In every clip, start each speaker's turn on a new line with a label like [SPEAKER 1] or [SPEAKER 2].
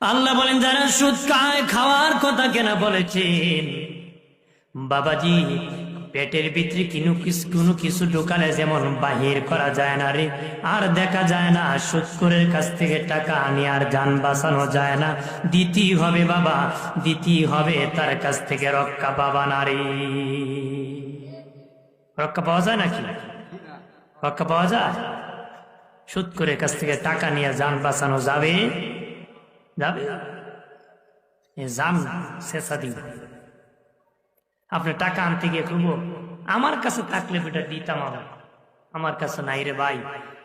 [SPEAKER 1] আল্লাহ বলেন, যারা সুদ খায়, খাওয়ার কথা কেনা বলেছেন। বাবাজি, পেটের ভিতরে কিনু কোনো কিছু ঢোকালে যেমন বাহির করা যায় না রে। আর দেখা যায় না সুৎকরের কাছ থেকে টাকা আনি আর যান বাঁচানো যায় না। দিতেই হবে বাবা দিতেই হবে তার কাছ থেকে রক্ষা পাবা না রে। রক্ষা পাওয়া যায় নাকি? রক্ষা পাওয়া যায়? সুৎকরের কাছ থেকে টাকা নিয়ে যান বাঁচানো যাবে? আপনি টাকা আনতে গিয়ে করব আমার কাছে থাকলে বেটা দিতাম আমার আমার কাছে নাই রে ভাই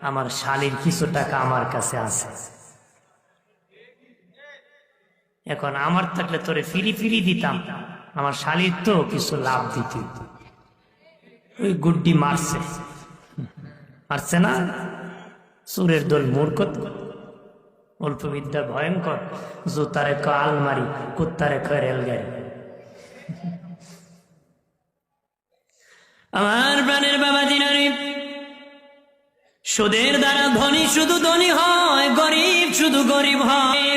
[SPEAKER 1] আমার শালির কিছু টাকা আমার কাছে আছে এখন আমার থাকলে তোরে ফিরি ফিরি দিতাম আমার শালির তো কিছু লাভ দিত ওই গুড্ডি মারছে মারছে না সুরের দোল মূর্খ অল্প বিদ্যা ভয়ঙ্কর, জুতারে ক আলমারি কুত্তারে ক রেলগাড়ি আমার প্রাণের বাবা দিনারি সুদের দ্বারা ধনী শুধু ধনী হয়, গরিব শুধু গরিব হয়।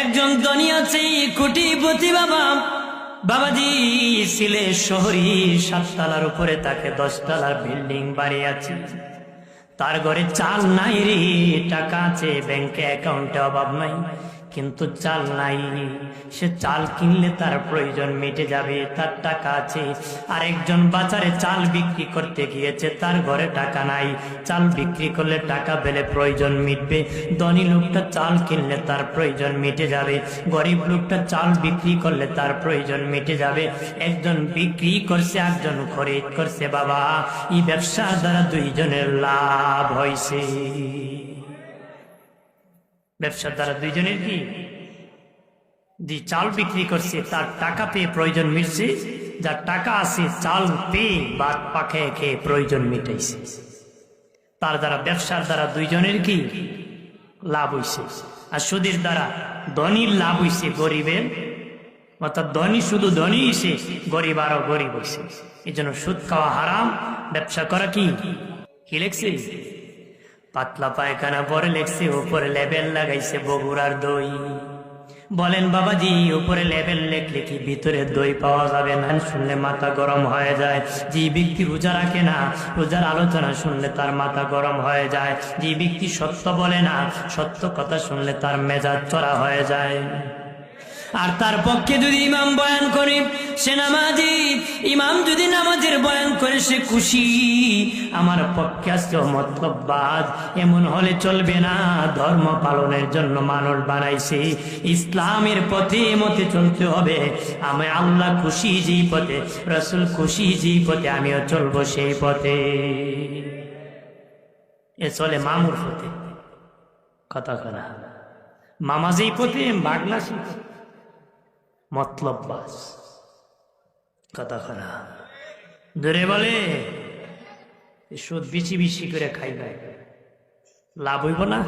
[SPEAKER 1] একজন ধনী আছে, কোটিপতি বাবা। বাবাজি সিলে শহরি সাততলার উপরে তাকে দশতলার বিল্ডিং বাড়ি আছে তার ঘরে চাল নাই রে টাকা আছে ব্যাংকে অ্যাকাউন্টে অভাব নাই। কিন্তু চাল নাই। সে চাল কিনলে তার প্রয়োজন মিটে যাবে, তার টাকা আছে। আরেকজন বাজারে চাল বিক্রি করতে গিয়েছে, তার ঘরে টাকা নাই। চাল বিক্রি করলে টাকা পেলে প্রয়োজন মিটবে। ধনী লোকটা চাল কিনলে তার প্রয়োজন মিটে যাবে। গরিব লোকটা চাল বিক্রি করলে তার প্রয়োজন মিটে যাবে। একজন বিক্রি করছে একজন খরিদ করছে। বাবা, এই ব্যবসা দ্বারা দুইজনের লাভ হয়েছে ব্যবসার দ্বারা দুইজনের কি? যে চাল বিক্রি করছে, তার টাকা পেয়ে প্রয়োজন মিটছে। যার টাকা আছে, চাল পেয়ে বাদ পাখে খেয়ে প্রয়োজন মিটাইছে। তার দ্বারা ব্যবসার দ্বারা দুইজনের কি? লাভ হইছে। আর সুদের দ্বারা ধনীর লাভ হইছে গরিবের। অর্থাৎ ধনী শুধু ধনী হইছে, গরিব আরও গরিব হইছে। এই জন্য সুদ খাওয়া হারাম, ব্যবসা করা কি? কি লেখছে? পাতলা পায়খানা পরে লেখছে উপরে লেবেল লাগাইছে বগুড়ার দই। বলেন, বাবাজি, উপরে লেবেল লেখলে কি ভিতরে দই পাওয়া যাবে? না শুনলে মাথা গরম হয়ে যায়। যে ব্যক্তি রোজা রাখে না, রোজার আলোচনা শুনলে তার মাথা গরম হয়ে যায়। যে ব্যক্তি সত্য বলে না, সত্য কথা শুনলে তার মেজাজ চড়া হয়ে যায়। আর তার পক্ষে যদি ইমাম বয়ান করে, সে নামাজি। ইমাম যদি নামাজের বয়ান করে, সে খুশি। আমার পক্ষে আসছে মতলববাদ এমন হলে চলবে না। ধর্ম পালনের জন্য মানুষ বানাইছে। ইসলামের পথে মতে চলতে হবে। আমি আল্লাহ খুশি যেই পথে, রসুল খুশি যেই পথে, আমিও চলবো সেই পথে। এ চলে মামুর পথে। কথা কথা মামা যেই পথে, বাগনা সেই পথে। মতলব বাস কথা খারাপ ধরে বলে সুদ বেশি বেশি করে খাই খাইবে লাভ হইব না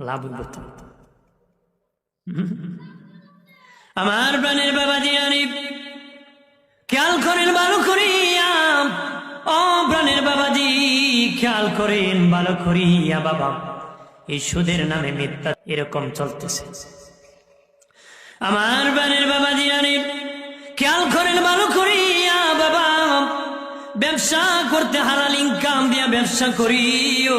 [SPEAKER 1] লাভ হইব আমার প্রাণের বাবা জিয়ানি খেয়াল করেন ভালো করিয়া ও প্রাণের বাবাজি খেয়াল করেন ভালো করিয়া বাবা এই সুদের নামে মিথ্যা এরকম চলতেছে আমার বানের বাবা জিয়ানি খেয়াল করেন ভালো করিয়া বাবা, ব্যবসা করতে হারাল ইনকাম দিয়া ব্যবসা করিও।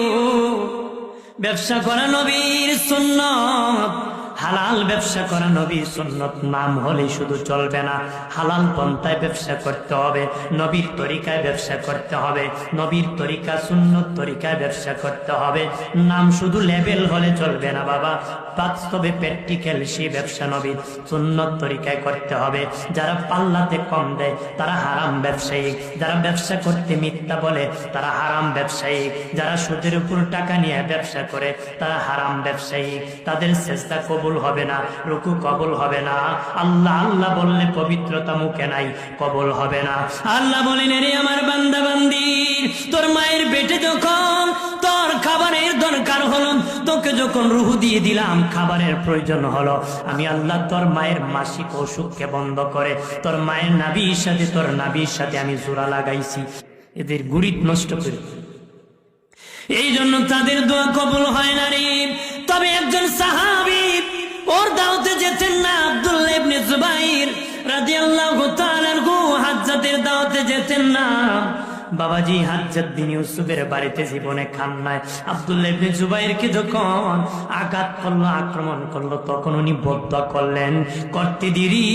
[SPEAKER 1] ব্যবসা করা নবীর সুন্নত। হালাল ব্যবসা করা নবী সুন্নত নাম হলে শুধু চলবে না। হালাল পন্থায় ব্যবসা করতে হবে, নবীর তরিকায় ব্যবসা করতে হবে, নবীর তরিকা, সুন্নত তরিকায় ব্যবসা করতে হবে। নাম শুধু লেভেল হলে চলবে না বাবা। বাস্তবে প্র্যাকটিক্যাল সেই ব্যবসা নবীর সুন্নত তরিকায় করতে হবে। যারা পাল্লাতে কম দেয়, তারা হারাম ব্যবসায়ী যারা ব্যবসা করতে মিথ্যা বলে, তারা হারাম ব্যবসায়ী যারা সুদের উপর টাকা নিয়ে ব্যবসা করে, তারা হারাম ব্যবসায়ী তাদের চেষ্টা কবুল হবে না, রুকু কবুল হবে না। আল্লাহ আল্লাহ বললে পবিত্রতা মুখে নাই, কবুল হবে না। আল্লাহ বলেন রে আমার বান্দা বান্দি তোর মায়ের পেটে যখন তোর খাবারের দরকার হলো, তোকে যখন রুহু দিয়ে দিলাম, খাবারের প্রয়োজন হলো। আমি আল্লাহ তোর মায়ের মাসিক অসুখকে বন্ধ করে, তোর মায়ের নাবির সাথে, তোর নাবির সাথে আমি জোড়া লাগাইছি। এদের গুরিত নষ্ট করে এই জন্য তাদের দোয়া কবুল হয় না রে। তবে একজন ওর দাওতে যেতেন না আব্দুল ইবনে জুবাইর রাদিয়াল্লাহু তাআলার গো, হাজ্জাতের দাওতে যেতেন না। বাবাজি হাজ্জাত দিন ইউসুফের বাড়িতে জীবনে খান নাই আব্দুল্লাহ ইবনে জুবাইরকে যখন আঘাত করল, আক্রমণ করল, তখন উনি বদ্ধ করলেন। করতে দেরি,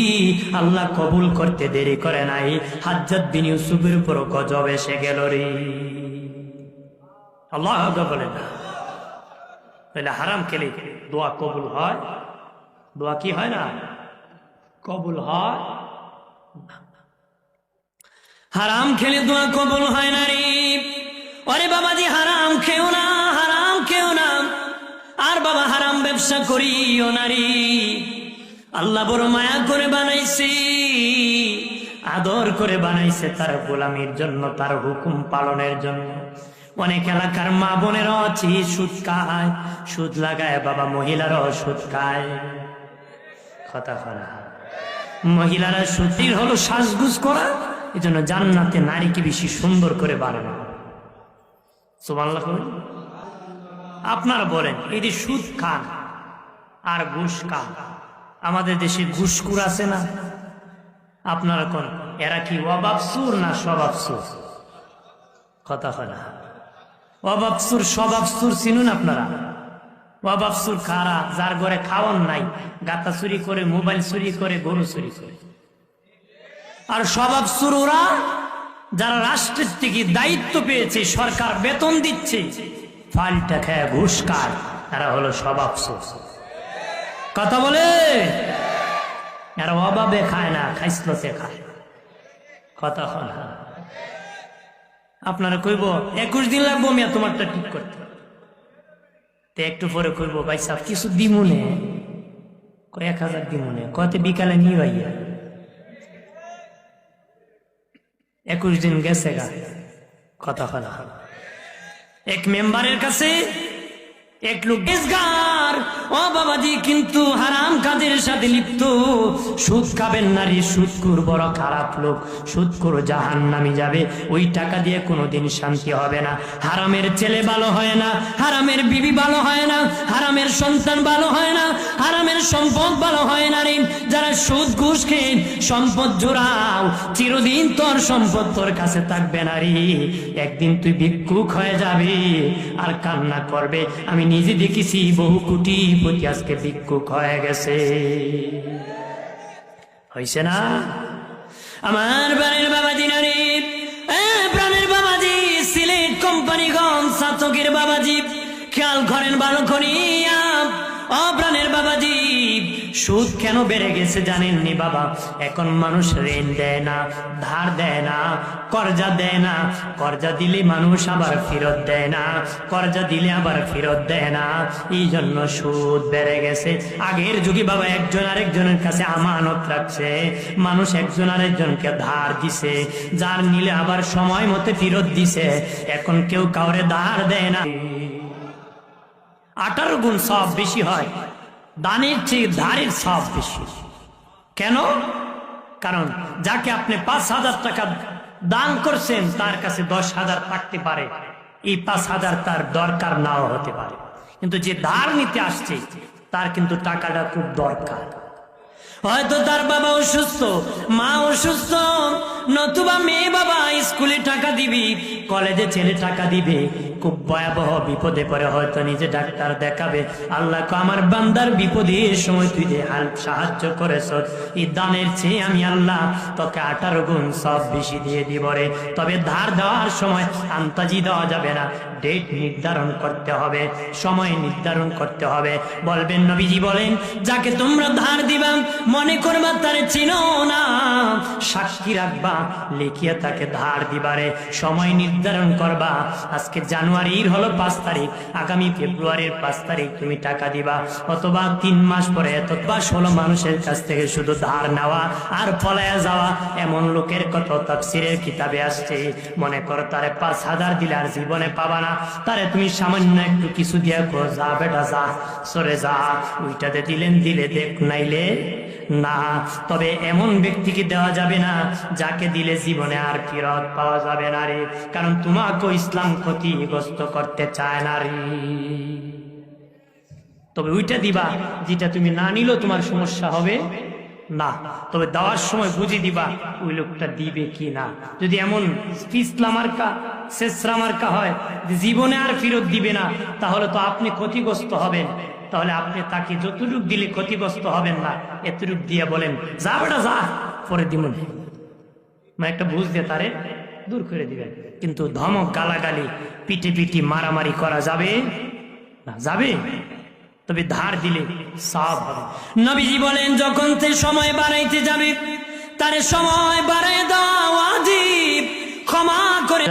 [SPEAKER 1] আল্লাহ কবুল করতে দেরি করে নাই। হাজ্জাত বিন ইউসুফের উপর গজব এসে গেল রে। আল্লাহ বলে না। তাহলে হারাম খেলে দোয়া কবুল হয়? দোয়া কি হয় না? কবুল হয়? হারাম খেলে দোয়া কবুল হয় না রে। ওরে বাবাজি, হারাম খেও না, হারাম খেও না। আর বাবা, হারাম ব্যবসা করিও না রে। আল্লাহ বড় মায়া করে বানাইছে, আদর করে বানাইছে তার গোলামির জন্য, তার হুকুম পালনের জন্য। অনেক এলাকার মা বোনেরও আছে সুদ খায়, সুদ লাগায়, বাবা মহিলারও সুদ খায়। কথা ফলা মহিলারা সুতির হলো সাজগুজ করা এই জন্য জান্নাতে নারীকে বেশি সুন্দর করে বানানো করেন আপনারা বলেন, এই সুদ খান আর ঘুষ খান আমাদের দেশে ঘুষকুর আছে না? আপনারা কোন, এরা কি অবাবসুর না স্বভাবসুর কথা হয় না অবাবসুর স্বভাবসুর চিনুন আপনারা? অবাবসুর খারা, যার ঘরে খাওয়ান নাই, গাতা চুরি করে, মোবাইল চুরি করে, গরু চুরি করে। আর স্বভাবসুর ওরা, যারা রাষ্ট্রের থেকে দায়িত্ব পেয়েছে, সরকার বেতন দিচ্ছে ফাইলটা খেয়ে ঘুষ কার এরা হলো স্বভাবসুর কথা বলে? এরা অভাবে খায় না, খাইসলতে খায়। কথা না। আপনারা কইব, একুশ দিন লাগবো মিয়া, তোমারটা ঠিক করতে। একটু পরে কইব, ভাই সাহ, কিছু দিমুনে? কয়েক হাজার দিমুনে। কতে বিকালে নিয়ে ভাইয়া একুশ দিন গেছে গা, কথা কথা এক মেম্বারের কাছে এক লোক ও বাবাজি, কিন্তু হারাম কাজের সাথে লিপ্ত। সুদ খাবেন নারী সুদকুর বড় খারাপ লোক। সুদকুর জাহান নামি যাবে। ওই টাকা দিয়ে কোনোদিন শান্তি হবে না। হারামের ছেলে ভালো হয় না, হারামের বিবি ভালো হয় না হারামের সন্তান ভালো হয় না হারামের সম্পদ ভালো হয় না রে। যারা সুদ ঘুষ খেয়ে সম্পদ জোড়াও চিরদিন তোর সম্পদ তোর কাছে থাকবে না রে। একদিন তুই ভিক্ষুক হয়ে যাবি আর কান্না করবে। আমি নিজে দেখেছি বহু কোটি প্রতি আজকে ভিক্ষুক হয়ে গেছে। হয়েছে না? আমার প্রাণের বাবা নারী এ, প্রাণের বাবাজি সিলেট কোম্পানিগঞ্জ সাতকের বাবাজি। খেয়াল করেন ভালো করিয়া প্রাণের বাবাজি সুদ কেন বেড়ে গেছে জানেননি বাবা? এখন মানুষ ঋণ দেয় না, ধার দেয় না, কর্জা দেয় না। কর্জা দিলে মানুষ আবার ফেরত দেয় না, কর্জা দিলে আবার ফেরত দেয় না। এই জন্য সুদ বেড়ে গেছে। আগের যুগে বাবা একজন আরেকজনের কাছে আমানত রাখছে। মানুষ একজন আরেকজনকে ধার দিছে। যার নিলে আবার সময় মতো ফেরত দিছে। এখন কেউ কাউরে ধার দেয় না। আঠারো গুণ সব বেশি হয়, দানের চেয়ে ধারের সব বেশি। কেন? কারণ যাকে আপনি পাঁচ হাজার টাকা দান করছেন, তার কাছে দশ হাজার থাকতে পারে। এই পাঁচ হাজার তার দরকার নাও হতে পারে। কিন্তু যে ধার নিতে আসছে, তার কিন্তু টাকাটা খুব দরকার। হয়তো তার বাবা অসুস্থ, মা অসুস্থ, নতুবা মেয়ে বাবা স্কুলে টাকা দিবি কলেজে ছেলে টাকা দিবে, খুব ভয়াবহ বিপদে পড়ে হয়তো নিজে ডাক্তার দেখাবে। আল্লাহ আমার বান্দার বিপদের সময় তুই যে সাহায্য করেছ, এই দানের চেয়ে আমি আল্লাহ তোকে আঠারো গুণ সব বেশি দিয়ে দিব রে। তবে ধার দেওয়ার সময় আন্তাজি দেওয়া যাবে না। ডেট নির্ধারণ করতে হবে, সময় নির্ধারণ করতে হবে। বলবেন, নবীজি বলেন, যাকে তোমরা ধার দিবা, মনে করবা তারে চিনো না। সাক্ষী রাখবা, লিখিয়া তাকে ধার দিবারে সময় নির্ধারণ করবা। আজকে জানুয়ারির হলো পাঁচ তারিখ, আগামী ফেব্রুয়ারির পাঁচ তারিখ তুমি টাকা দিবা। অথবা তিন মাস পরে অথবা ষোলো মানুষের কাছ থেকে শুধু ধার নেওয়া আর পলায়া যাওয়া, এমন লোকের কত তফসিরের কিতাবে আসছে। মনে করো তারে পাঁচ হাজার দিলে আর জীবনে পাবা না। তারে তুমি সামান্য একটু কিছু দিয়া যা বেটা, যা, সরে যা। ওইটাতে দিলেন, দিলে দেখ, নাইলে না, তবে এমন ব্যক্তিকে দেওয়া যাবে না, যাকে দিলে জীবনে আর ফিরত পাওয়া যাবে না রে। কারণ তোমাকে ইসলাম ক্ষতিগ্রস্ত করতে চায় না রে। তবে ওইটা দিবা যেটা তুমি না নিলেও তোমার সমস্যা হবে। না, তবে দেওয়ার সময় বুঝে দিবা ওই লোকটা দিবে কি না। যদি এমন পিছলা মার্কা, শেষরা মার্কা হয় জীবনে আর ফেরত দিবে না, তাহলে তো আপনি ক্ষতিগ্রস্ত হবেন। তাহলে আপনি তাকে যতটুক দিলে ক্ষতিগ্রস্ত হবেন না, এতটুক দিয়ে বলেন, যা বেটা, যা, পরে দিমন। মানে একটা বুঝ দিয়ে তারে দূর করে দিবেন। কিন্তু ধমক, গালাগালি, পিটি পিটি মারামারি করা যাবে না? যাবে? তবে ধার দিলে সাফ হবে।
[SPEAKER 2] নবীজি বলেন, যখন তে সময় বাড়াইতে যাবে, তার সময় বাড়াই দাও আজিব। ক্ষমা করে।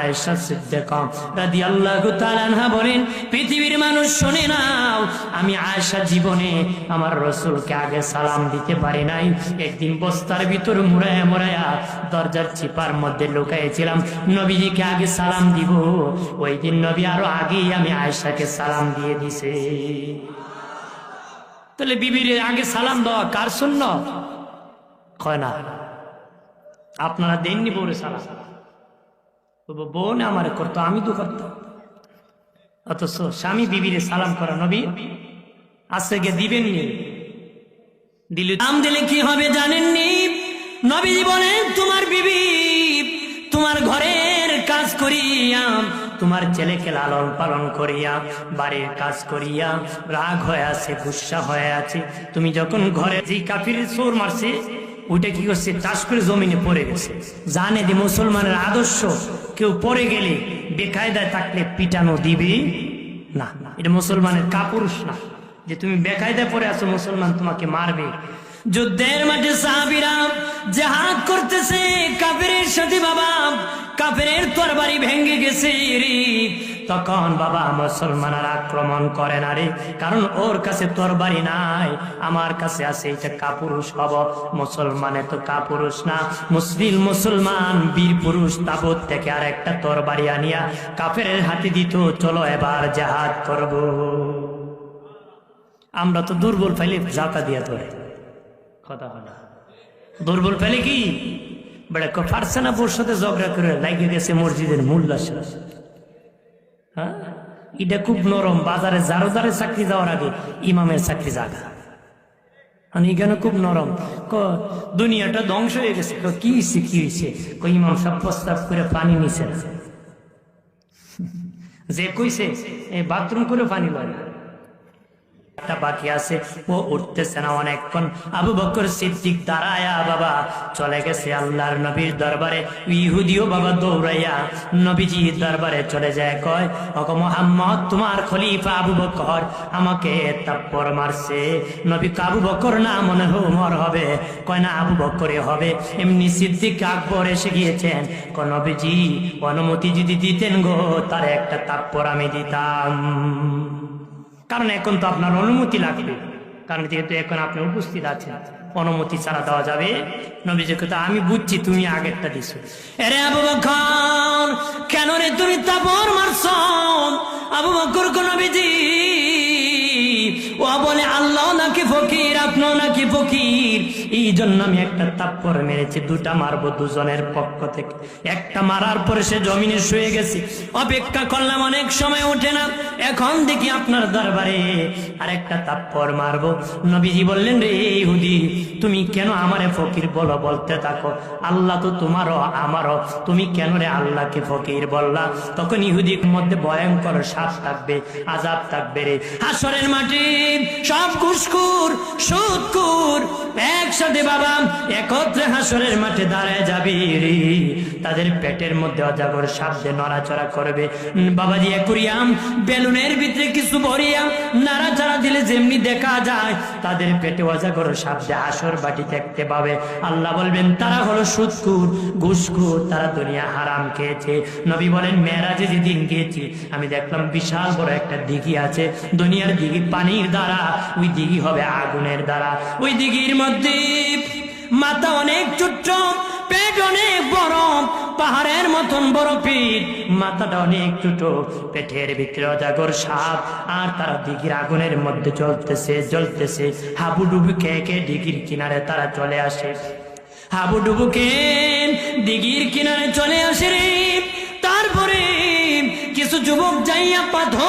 [SPEAKER 1] আয়েশা সিদ্দিকা
[SPEAKER 2] রাদিয়াল্লাহু তাআলা আনহা বলেন, পৃথিবীর মানুষ শুনে নাও,
[SPEAKER 1] আমি আয়েশা জীবনে আমার রসুলকে আগে সালাম দিতে পারি নাই। একদিন বস্তার ভিতর মুড়ায়া মুড়ায়া দরজার চিপার মধ্যে লুকাইছিলাম, নবীজিকে আগে সালাম দিব। ওই দিন নবী আরও আগেই আমি আয়েশাকে সালাম দিয়ে দিছে। তাহলে বিবির আগে সালাম দেওয়া কার শূন্য কয় না, আপনারা দেননি বউরে সালাম। বলব, বউ না আমার করতো আমি তো করতাম। অথচ স্বামী বিবিরে সালাম করা নবী আজকে গিয়ে দিবেন নি দিলে
[SPEAKER 2] নাম দিলে কি হবে জানেননি? নবীজি বলেন তোমার বিবি তোমার ঘরের কাজ করিয়া
[SPEAKER 1] তোমার ছেলেকে লালন পালন করিয়া বাড়ির কাজ করিয়া রাগ হয়ে আছে গুসা হয়ে আছে। তুমি যখন ঘরে যে কাফির চোর মারছে ওইটা কি করছে? চাষ করে জমিনে পড়ে গেছে। জানে যে মুসলমানের আদর্শ কেউ পরে গেলে বেকায়দায় থাকলে পিটানো দিবে? না। এটা মুসলমানের কাপুরুষ না। যে তুমি বেকায়দায় পরে আছো, মুসলমান তোমাকে মারবে।
[SPEAKER 2] যুদ্ধের মাঠে সাহাবিরা জাহাদ করতেছে কাপের সাথে বাবা কাপের তোর বাড়ি ভেঙে গেছে রে।
[SPEAKER 1] তখন বাবা মুসলমানের আক্রমণ করে না রে। কারণ ওর কাছে তোর বাড়ি নাই, আমার কাছে আছে এটা কাপুরুষ হব। মুসলমানে তো কাপুরুষ না। মুসলিম মুসলমান, বীর পুরুষ তাবত থেকে আর একটা তোর বাড়ি আনিয়া কাফের হাতে দিত, চলো এবার জাহাদ করব। আমরা তো দুর্বল ফেলি জাতা দিয়া ধরে। কথা হয় দুর্বল ফেলে কি? বেড়া পারছে না বোর সাথে ঝগড়া করে লাগিয়ে গেছে মসজিদের মূল্য হ্যাঁ? এটা খুব নরম বাজারে জারোদারে চাকরি যাওয়ার আগে ইমামের চাকরি জাগা। মানে এখানে খুব নরম। ক দুনিয়াটা ধ্বংস হয়ে গেছে। ক, হয়েছে কি হয়েছে ক ইমাম সব প্রস্তাব করে পানি নিছে। যে কইছে বাথরুম করে পানি না। একটা বাকি আছে, ও উঠতেছে না অনেকক্ষণ। আবু বকর সিদ্দিক দাঁড়ায়া বাবা, চলে গেছে আল্লাহর নবীর দরবারে। ইহুদিও বাবা দৌড়াইয়া নবীজি দরবারে চলে যায়, কয়, ওগো মোহাম্মদ, তোমার খলিফা আবু বকর আমাকে মারছে। নবী আবু বকর না, মনে উমর হবে। কয়, না, আবু বকরে হবে। এমনি সিদ্দিক আকবর এসে গিয়েছেন। ক নবীজি, অনুমতি যদি দিতেন গো, তার একটা তাপ্পর আমি দিতাম। কারণ এখন তো আপনার অনুমতি লাগবে। কারণ যেহেতু এখন আপনি উপস্থিত আছেন, অনুমতি ছাড়া দেওয়া যাবে। নবীজি কথা আমি বুঝছি তুমি আগেরটা দিছো।
[SPEAKER 2] এরে আবু বকর, কেন রে তুমি তাপর মারছ? আবু বকর কোন নবীজি, ও বলে, আল্লাহ নাকি ফকির আপনি নাকি ফকির।
[SPEAKER 1] এই জন্য আমি একটা তাপ্পর মেরেছি, দুটা মারবো দুজনের পক্ষ থেকে। একটা মারার পরে সে জমিনে শুয়ে গেছে।
[SPEAKER 2] অপেক্ষা করলাম, অনেক সময় ওঠে না।
[SPEAKER 1] এখন দেখি আপনার দরবারে আরেকটা তাপ্পর মারবো। নবীজি বললেন, রে ইহুদি, তুমি কেন আমারে ফকির বলো, বলতে থাকো। আল্লাহ তো তোমারও আমারও। তুমি কেন রে আল্লাহকে ফকির বললা? তখন ইহুদির মধ্যে ভয়ঙ্কর সাপ থাকবে, আজাব থাকবে রে।
[SPEAKER 2] হাসরের মাটি সব কুসকুর সুদকুর হুজুর একসাথে বাবা,
[SPEAKER 1] একত্রে হাসরের মাঠে দাঁড়ায় যাবি তাদের পেটের মধ্যে অজাগর সাপদে নড়াচড়া করবে। বাবাজি একুরিয়াম, বেলুনের ভিতরে কিছু ভরিয়া নাড়াচাড়া দিলে যেমনি দেখা যায়, তাদের পেটে অজাগর সাপদে হাসর বাটি দেখতে পাবে। আল্লাহ বলবেন, তারা হলো সুদকুর ঘুষকুর তারা দুনিয়া হারাম খেয়েছে। নবী বলেন, মেয়েরাজে যেদিন গিয়েছি, আমি দেখলাম বিশাল বড় একটা দিঘি আছে। দুনিয়ার দিঘি পানির দ্বারা, ওই দিঘি হবে আগুনের দ্বারা। ওই দিঘির মধ্যে
[SPEAKER 2] মাথা অনেক ছোট্ট পেট অনেক বড় পাহাড়ের মতন বড় পিঠ
[SPEAKER 1] মাথাটা অনেক ছোট, পেটের ভিতরে সাপ। আর তারা দিঘির আগুনের মধ্যে জ্বলতেছে জ্বলতেছে। হাবুডুবু খেয়ে খেয়ে দিঘির কিনারে তারা চলে আসে।
[SPEAKER 2] হাবুডুবুকে দিঘির কিনারে চলে আসে রে। তারপরে কিছু যুবক যাইয়া পাথর